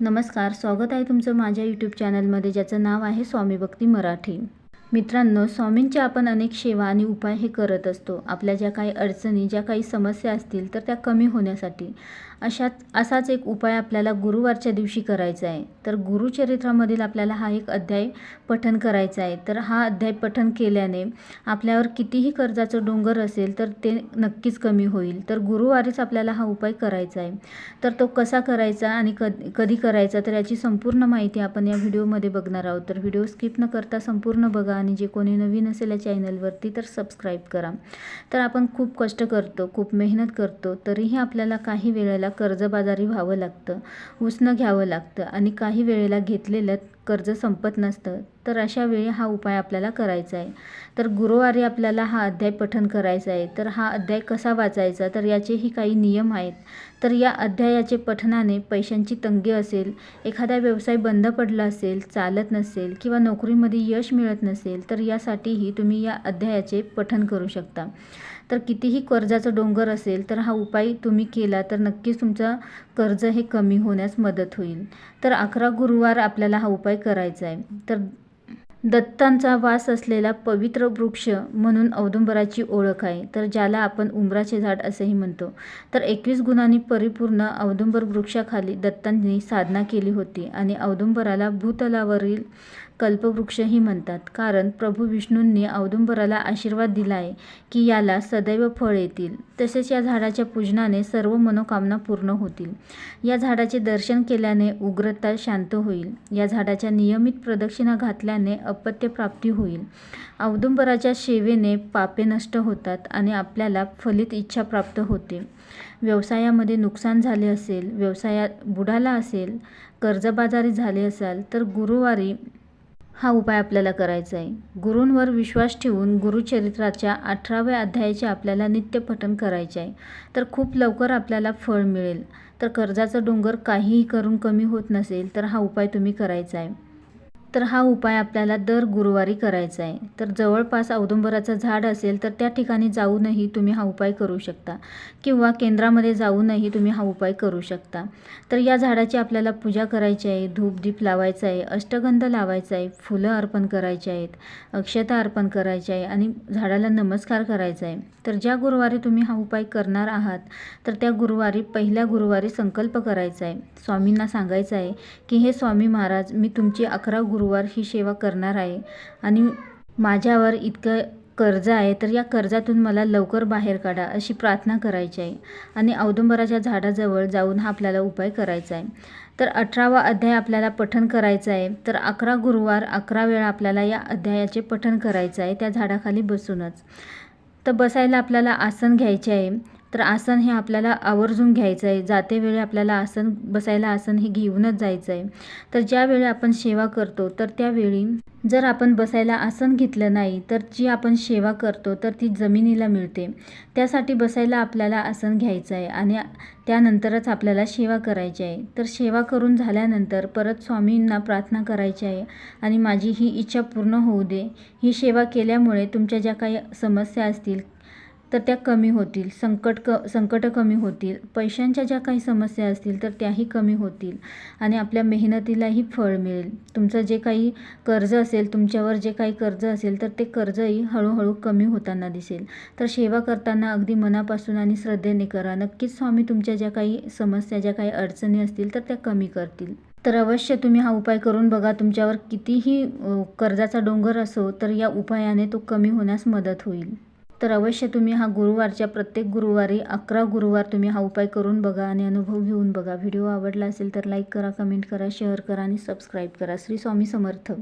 नमस्कार स्वागत आहे तुमचं माझ्या यूट्यूब चॅनलमध्ये ज्याचं नाव आहे स्वामी भक्ती मराठी. मित्रांनो स्वामींच्या आपण अनेक सेवा आणि उपाय हे करत असतो. आपल्या ज्या काही अडचणी ज्या काही समस्या असतील तर त्या कमी होण्यासाठी अशाच असाच एक उपाय आपल्याला गुरुवारच्या दिवशी करायचा आहे. तर गुरुचरित्रामधील आपल्याला हा एक अध्याय पठन करायचा आहे. तर हा अध्याय पठन केल्याने आपल्यावर कितीही कर्जाचं डोंगर असेल तर ते नक्कीच कमी होईल. तर गुरुवारीच आपल्याला हा उपाय करायचा आहे. तर तो कसा करायचा आणि कधी कधी करायचा तर याची संपूर्ण माहिती आपण या व्हिडिओमध्ये बघणार आहोत. तर व्हिडिओ स्किप न करता संपूर्ण बघा. आणि जे कोणी नवीन असेल या चॅनलवरती तर सबस्क्राईब करा. तर आपण खूप कष्ट करतो खूप मेहनत करतो तरीही आपल्याला काही वेळेला कर्जबाजारी व्हावं लागतं उसनं घ्यावं लागतं आणि काही वेळेला घेतलेलं कर्ज संपत नसतं तर अशा वेळी हा उपाय आपल्याला करायचा आहे. तर गुरुवारी आपल्याला हा अध्याय पठन करायचा आहे. तर हा अध्याय कसा वाचायचा? तर याचेही काही नियम आहेत. तर या अध्यायाचे पठनाने पैशांची तंगी असेल एखादा व्यवसाय बंद पडला असेल चालत नसेल किंवा नोकरीमध्ये यश मिळत नसेल तर यासाठीही तुम्ही या अध्यायाचे पठन करू शकता. तर कितीही कर्जाचं डोंगर असेल तर हा उपाय तुम्ही केला तर नक्कीच तुमचं कर्ज हे कमी होण्यास मदत होईल. तर अकरा गुरुवार आपल्याला हा उपाय करायचा आहे. तर दत्तांचा वास असलेला पवित्र वृक्ष म्हणून औदुंबराची ओळख आहे. तर ज्याला आपण उंबराचे झाड असेही म्हणतो. तर एकवीस गुणांनी परिपूर्ण औदुंबर वृक्षाखाली दत्तांनी साधना केली होती आणि औदुंबराला भूतलावरील कल्पवृक्षही म्हणतात. कारण प्रभू विष्णूंनी औदुंबराला आशीर्वाद दिला आहे की याला सदैव फळ येतील. तसेच या झाडाच्या पूजनाने सर्व मनोकामना पूर्ण होतील. या झाडाचे दर्शन केल्याने उग्रता शांत होईल. या झाडाच्या नियमित प्रदक्षिणा घातल्याने अपत्यप्राप्ती होईल. औदुंबराच्या सेवेने पापे नष्ट होतात आणि आपल्याला फलित इच्छा प्राप्त होते. व्यवसायामध्ये नुकसान झाले असेल व्यवसायात बुडाला असेल कर्जबाजारी झाले असाल तर गुरुवारी हा उपाय आपल्याला करायचा आहे. गुरूंवर विश्वास ठेवून गुरुचरित्राच्या अठराव्या अध्यायाचे आपल्याला नित्यपठन करायचे आहे. तर खूप लवकर आपल्याला फळ मिळेल. तर कर्जाचा डोंगर काहीही करून कमी होत नसेल तर हा उपाय तुम्ही करायचा आहे. तर हा उपाय आपल्याला दर गुरुवारी करायचा आहे. तर जवळपास औदुंबराचं झाड असेल तर त्या ठिकाणी जाऊनही तुम्ही हा उपाय करू शकता. किंवा केंद्रामध्ये जाऊनही तुम्ही हा उपाय करू शकता. तर या झाडाची आपल्याला पूजा करायची आहे धूपदीप लावायचा आहे अष्टगंध लावायचा आहे फुलं अर्पण करायची आहेत अक्षता अर्पण करायची आहे आणि झाडाला नमस्कार करायचा आहे. तर ज्या गुरुवारी तुम्ही हा उपाय करणार आहात तर त्या गुरुवारी पहिल्या गुरुवारी संकल्प करायचा आहे. स्वामींना सांगायचं आहे की हे स्वामी महाराज मी तुमची अकरा गुरुवार ही सेवा करणार आहे. आणि माझ्यावर इतकं कर्ज आहे तर या कर्जातून मला लवकर बाहेर काढा अशी प्रार्थना करायची आहे. आणि औदुंबराच्या झाडाजवळ जाऊन हा आपल्याला उपाय करायचा आहे. तर अठरावा अध्याय आपल्याला पठन करायचं आहे. तर अकरा गुरुवार अकरा वेळा आपल्याला या अध्यायाचे पठन करायचं आहे त्या झाडाखाली बसूनच. तर बसायला आपल्याला आसन घ्यायचे आहे. तर आसन हे आपल्याला आवर्जून घ्यायचं आहे. जातेवेळी आपल्याला आसन बसायला आसन हे घेऊनच जायचं आहे. तर ज्यावेळी आपण सेवा करतो तर त्यावेळी जर आपण बसायला आसन घेतलं नाही तर जी आपण सेवा करतो तर ती जमिनीला मिळते. त्यासाठी बसायला आपल्याला आसन घ्यायचं आहे आणि त्यानंतरच आपल्याला सेवा करायची आहे. तर सेवा करून झाल्यानंतर परत स्वामींना प्रार्थना करायची आहे आणि माझी ही इच्छा पूर्ण होऊ दे. ही सेवा केल्यामुळे तुमच्या ज्या काही समस्या असतील तर त्या कमी होतील संकट क संकटं कमी होतील पैशांच्या ज्या काही समस्या असतील तर त्याही कमी होतील आणि आपल्या मेहनतीलाही फळ मिळेल. तुमचं जे काही कर्ज असेल तुमच्यावर जे काही कर्ज असेल तर ते कर्जही हळूहळू कमी होताना दिसेल. तर सेवा करताना अगदी मनापासून आणि श्रद्धेने करा. नक्कीच स्वामी तुमच्या ज्या काही समस्या ज्या काही अडचणी असतील तर त्या कमी करतील. तर अवश्य तुम्ही हा उपाय करून बघा. तुमच्यावर कितीही कर्जाचा डोंगर असो तर या उपायाने तो कमी होण्यास मदत होईल. तर अवश्य तुम्ही हा गुरुवारच्या प्रत्येक गुरुवारी अकरा गुरुवार तुम्ही हा उपाय करून बघा आणि अनुभव घेऊन बघा. व्हिडिओ आवडला असेल तर लाईक करा कमेंट करा शेअर करा आणि सबस्क्राईब करा. श्री स्वामी समर्थ.